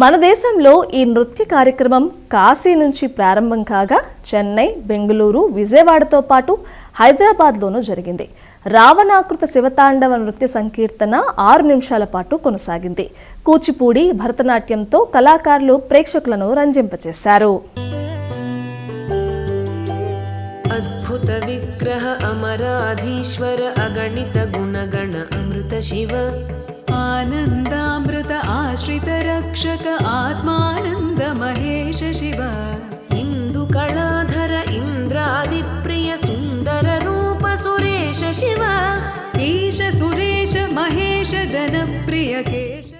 మన దేశంలో ఈ నృత్య కార్యక్రమం కాశీ నుంచి ప్రారంభం కాగా చెన్నై బెంగళూరు విజయవాడతో పాటు హైదరాబాద్లోనూ జరిగింది. రావణాకృత శివతాండవ నృత్య సంకీర్తన ఆరు నిమిషాల పాటు కొనసాగింది. కూచిపూడి భరతనాట్యంతో కళాకారులు ప్రేక్షకులను రంజింపచేశారు. అద్భుత విగ్రహ అమరాధీశ్వర అగణిత గుణగణ అమృత శివ. ఆనంద रक्षक आत्मानन्द महेश शिव इन्दुकलाधर इन्द्रादिप्रिय सुन्दर रूप सुरेश शिव ईश सुरेश महेश जनप्रिय केश